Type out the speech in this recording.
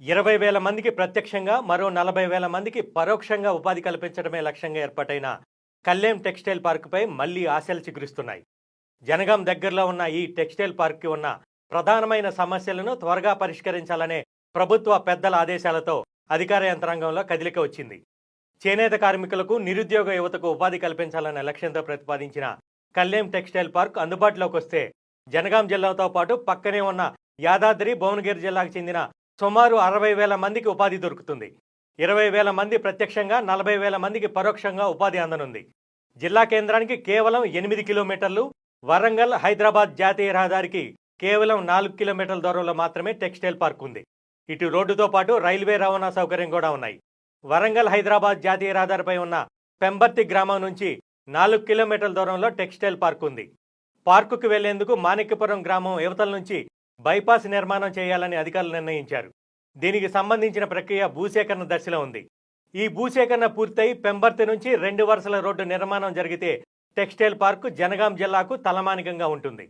ఇరవై వేల మందికి ప్రత్యక్షంగా మరో నలభై వేల మందికి పరోక్షంగా ఉపాధి కల్పించడమే లక్ష్యంగా ఏర్పాటైన కల్లేం టెక్స్టైల్ పార్కుపై మళ్ళీ ఆశలు చిగురిస్తున్నాయి. జనగాం దగ్గరలో ఉన్న ఈ టెక్స్టైల్ పార్క్కి ఉన్న ప్రధానమైన సమస్యలను త్వరగా పరిష్కరించాలనే ప్రభుత్వ పెద్దల ఆదేశాలతో అధికార యంత్రాంగంలో కదిలిక వచ్చింది. చేనేత కార్మికులకు నిరుద్యోగ యువతకు ఉపాధి కల్పించాలనే లక్ష్యంతో ప్రతిపాదించిన కల్లేం టెక్స్టైల్ పార్క్ అందుబాటులోకి వస్తే జనగాం జిల్లాతో పాటు పక్కనే ఉన్న యాదాద్రి భువనగిరి జిల్లాకు చెందిన సుమారు అరవై వేల మందికి ఉపాధి దొరుకుతుంది. ఇరవై వేల మంది ప్రత్యక్షంగా నలభై వేల మందికి పరోక్షంగా ఉపాధి అందనుంది. జిల్లా కేంద్రానికి కేవలం ఎనిమిది కిలోమీటర్లు వరంగల్ హైదరాబాద్ జాతీయ రహదారికి కేవలం నాలుగు కిలోమీటర్ల దూరంలో మాత్రమే టెక్స్టైల్ పార్క్ ఉంది. ఇటు రోడ్డుతో పాటు రైల్వే రవాణా సౌకర్యం కూడా ఉన్నాయి. వరంగల్ హైదరాబాద్ జాతీయ రహదారిపై ఉన్న పెంబర్తి గ్రామం నుంచి నాలుగు కిలోమీటర్ల దూరంలో టెక్స్టైల్ పార్క్ ఉంది. పార్కుకు వెళ్ళేందుకు మాణిక్యపురం గ్రామం యువతల నుంచి బైపాస్ నిర్మాణం చేయాలని అధికారులు నిర్ణయించారు. దీనికి సంబంధించిన ప్రక్రియ భూసేకరణ దశలో ఉంది. ఈ భూసేకరణ పూర్తయి పెంబర్తి నుంచి రెండు వరుసల రోడ్డు నిర్మాణం జరిగితే టెక్స్టైల్ పార్కు జనగాం జిల్లాకు తలమానికంగా ఉంటుంది.